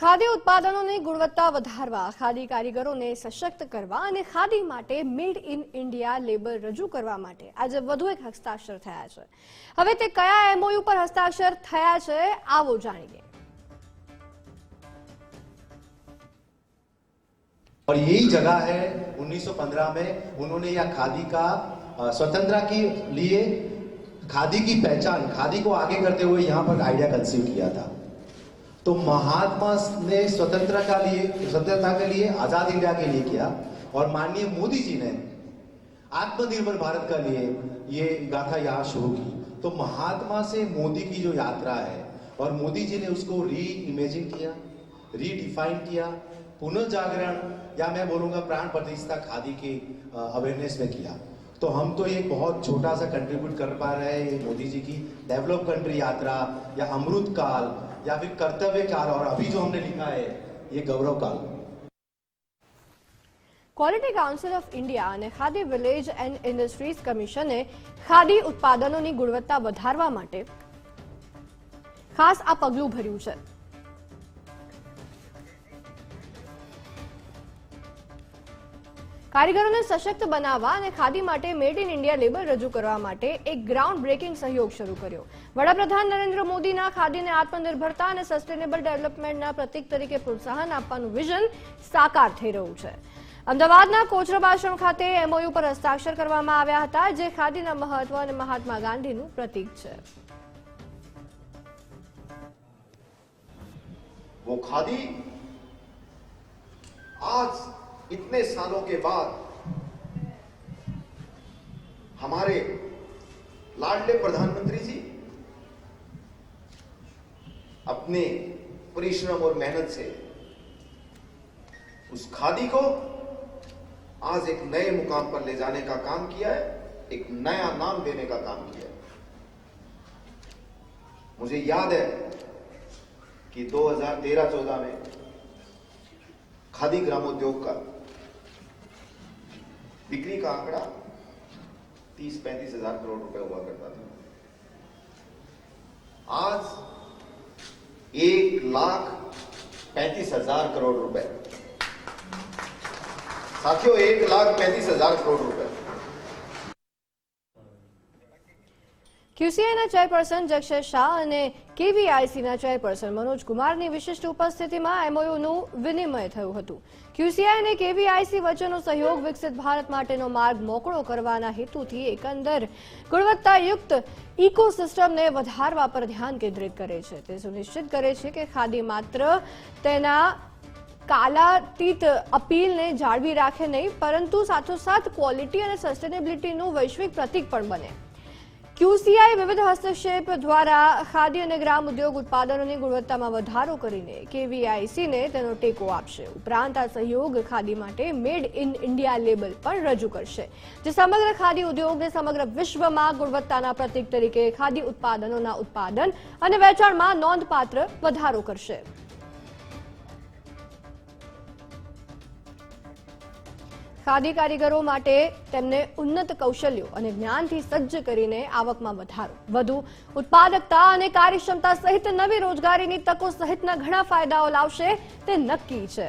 खादी उत्पादनों ने गुणवत्ता वधारवा खादी कारीगरों ने सशक्त करवा और खादी माटे मेड इन इंडिया लेबल रजू करवा माटे आज વધુ એક હસ્તાક્ષર થયા છે હવે તે કયા એમઓયુ પર હસ્તાક્ષર થયા છે આવો જાણીએ અને એ જ જગ્યા હે 1915 મે ઉનોને ય ખાદી કા સ્વતંત્રતા કી લિયે ખાદી કી પહેચાન ખાદી કો આગે કરતે હુ યહાં પર આઈડિયા કન્સીવ કિયા થા तो महात्मा ने स्वतंत्रता के लिए स्वतंत्रता के लिए आजाद इंडिया के लिए किया और माननीय मोदी जी ने आत्मनिर्भर भारत का लिए ये गाथा यहाँ शुरू की तो महात्मा से मोदी की जो यात्रा है और मोदी जी ने उसको री इमेजिन किया रीडिफाइन किया पुनर्जागरण या मैं बोलूंगा प्राण प्रतिष्ठा खादी के अवेयरनेस में किया तो हम तो ये बहुत छोटा सा कंट्रीब्यूट कर पा रहे हैं मोदी जी की डेवलप कंट्री यात्रा या अमृत काल या फिर कर्तव्य काल और अभी जो हमने लिखा है ये गौरव काल quality quality council of India અને ખાદી વિલેજ એન્ડ ઇન્ડસ્ટ્રીઝ કમિશને ખાદી ઉત્પાદનોની ગુણવત્તા વધારવા માટે खास आ पगलू ભર્યું છે કારીગરોને સશક્ત બનાવવા અને ખાદી માટે મેડ ઇન ઇન્ડિયા લેબલ રજૂ કરવા માટે એક ગ્રાઉન્ડ બ્રેકિંગ સહયોગ શરૂ કર્યો વડાપ્રધાન નરેન્દ્ર મોદીના ખાદીને આત્મનિર્ભરતા અને સસ્ટેનેબલ ડેવલપમેન્ટના પ્રતિક તરીકે પ્રોત્સાહન આપવાનું વિઝન સાકાર થઈ રહ્યું છે અમદાવાદના કોચરબાશ્રમ ખાતે એમઓયુ પર હસ્તાક્ષર કરવામાં આવ્યા હતા જે ખાદીના મહત્વ અને મહાત્મા ગાંધીનું પ્રતિક છે वो इतने सालों के बाद हमारे लाडले प्रधानमंत्री जी अपने परिश्रम और मेहनत से उस खादी को आज एक नए मुकाम पर ले जाने का काम किया है एक नया नाम देने का काम किया है मुझे याद है कि 2013-14 में खादी ग्रामोद्योग का बिक्री का आंकड़ा तीस पैंतीस हजार करोड़ रुपए हुआ करता था आज एक लाख पैंतीस हजार करोड़ रुपए साथियों एक लाख पैंतीस हजार करोड़ रुपए ક્યુસીઆઈના ચેરપર્સન જક્ષય શાહ અને કેવીઆઈસીના ચેરપર્સન મનોજ કુમારની વિશિષ્ટ ઉપસ્થિતિમાં એમઓયુનું વિનિમય થયું હતું ક્યુસીઆઈ અને કેવીઆઈસી વચ્ચેનો સહયોગ વિકસિત ભારત માટેનો માર્ગ મોકળો કરવાના હેતુથી એકંદર ગુણવત્તાયુક્ત ઇકોસિસ્ટમને વધારવા પર ધ્યાન કેન્દ્રિત કરે છે તે સુનિશ્ચિત કરે છે કે ખાદી માત્ર તેના કાલાતીત અપીલને જાળવી રાખે નહીં પરંતુ સાથોસાથ ક્વોલિટી અને સસ્ટેનેબિલિટીનું વૈશ્વિક પ્રતિક પણ બને ક્યુસીઆઈ વિવિધ હસ્તક્ષેપ દ્વારા ખાદી અને ગ્રામ ઉદ્યોગ ઉત્પાદનોની ગુણવત્તામાં વધારો કરીને કેવીઆઈસીને તેનો ટેકો આપશે ઉપરાંત આ સહયોગ ખાદી માટે મેડ ઇન ઇન્ડિયા લેબલ પણ રજૂ કરશે જે સમગ્ર ખાદી ઉદ્યોગને સમગ્ર વિશ્વમાં ગુણવત્તાના પ્રતિક તરીકે ખાદી ઉત્પાદનોના ઉત્પાદન અને વેચાણમાં નોંધપાત્ર વધારો કરશે ખાદી કારીગરો માટે તેમને ઉન્નત કૌશલ્યો અને જ્ઞાનથી સજ્જ કરીને આવકમાં વધારો વધુ ઉત્પાદકતા અને કાર્યક્ષમતા સહિત નવી રોજગારીની તકો સહિતના ઘણા ફાયદાઓ લાવશે તે નક્કી છે